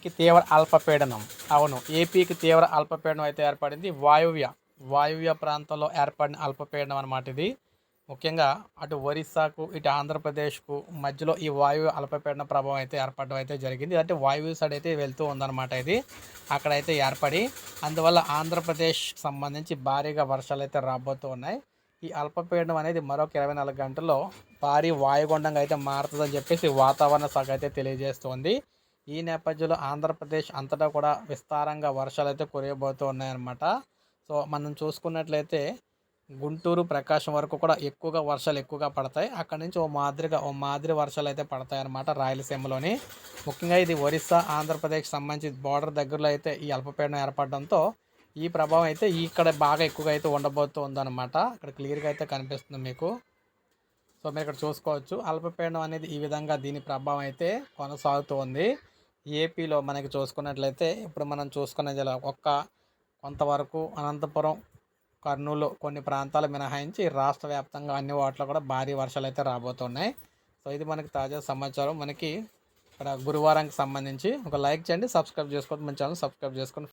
ఏపీకి తీవ్ర అల్పపీడనం. అవును ఏపీకి తీవ్ర అల్పపీడనం అయితే ఏర్పడింది వాయువ్య. వాయువ్య ప్రాంతంలో ఏర్పడిన అల్పపీడనం అనమాట ఇది. ముఖ్యంగా అటు ఒరిస్సాకు ఇటు ఆంధ్రప్రదేశ్కు మధ్యలో ఈ వాయువ్య అల్పపీడన ప్రభావం అయితే ఏర్పడడం అయితే జరిగింది. అంటే వాయువ్య సైడ్ అయితే వెళ్తూ ఉందన్నమాట ఇది. అక్కడైతే ఏర్పడి అందువల్ల ఆంధ్రప్రదేశ్ సంబంధించి భారీగా వర్షాలు అయితే రాబోతూ ఉన్నాయి. ఈ అల్పపీడనం అనేది మరొక ఇరవై నాలుగు గంటల్లో భారీ వాయుగుండంగా అయితే మారుతుందని చెప్పేసి వాతావరణ శాఖ అయితే తెలియజేస్తోంది. ఈ నేపథ్యంలో ఆంధ్రప్రదేశ్ అంతటా కూడా విస్తారంగా వర్షాలు అయితే కురియబోతూ ఉన్నాయన్నమాట. సో మనం చూసుకున్నట్లయితే గుంటూరు ప్రకాశం వరకు కూడా ఎక్కువగా వర్షాలు ఎక్కువగా పడతాయి. అక్కడ నుంచి ఓ మాదిరిగా ఓ మాదిరి వర్షాలు అయితే పడతాయి అన్నమాట రాయలసీమలోని. ముఖ్యంగా ఇది ఒరిస్సా ఆంధ్రప్రదేశ్ సంబంధించి బార్డర్ దగ్గరలో అయితే ఈ అల్పపీడనం ఏర్పడడంతో ఈ ప్రభావం అయితే ఇక్కడ బాగా ఎక్కువగా అయితే ఉండబోతూ ఉందన్నమాట. ఇక్కడ క్లియర్గా అయితే కనిపిస్తుంది మీకు. సో మీరు ఇక్కడ చూసుకోవచ్చు. అల్పపీడనం అనేది ఈ విధంగా దీని ప్రభావం అయితే కొనసాగుతూ ఉంది. ఏపీలో మనకి చూసుకున్నట్లయితే ఇప్పుడు మనం చూసుకునే జిల్లా ఒక్క కొంతవరకు అనంతపురం కర్నూలు కొన్ని ప్రాంతాలు మినహాయించి రాష్ట్ర వ్యాప్తంగా అన్ని వాటిలో కూడా భారీ వర్షాలు అయితే రాబోతున్నాయి. సో ఇది మనకి తాజా సమాచారం. మనకి ఇక్కడ గురువారానికి సంబంధించి ఒక లైక్ చేయండి సబ్స్క్రైబ్ చేసుకోండి మన ఛానల్ సబ్స్క్రైబ్ చేసుకొని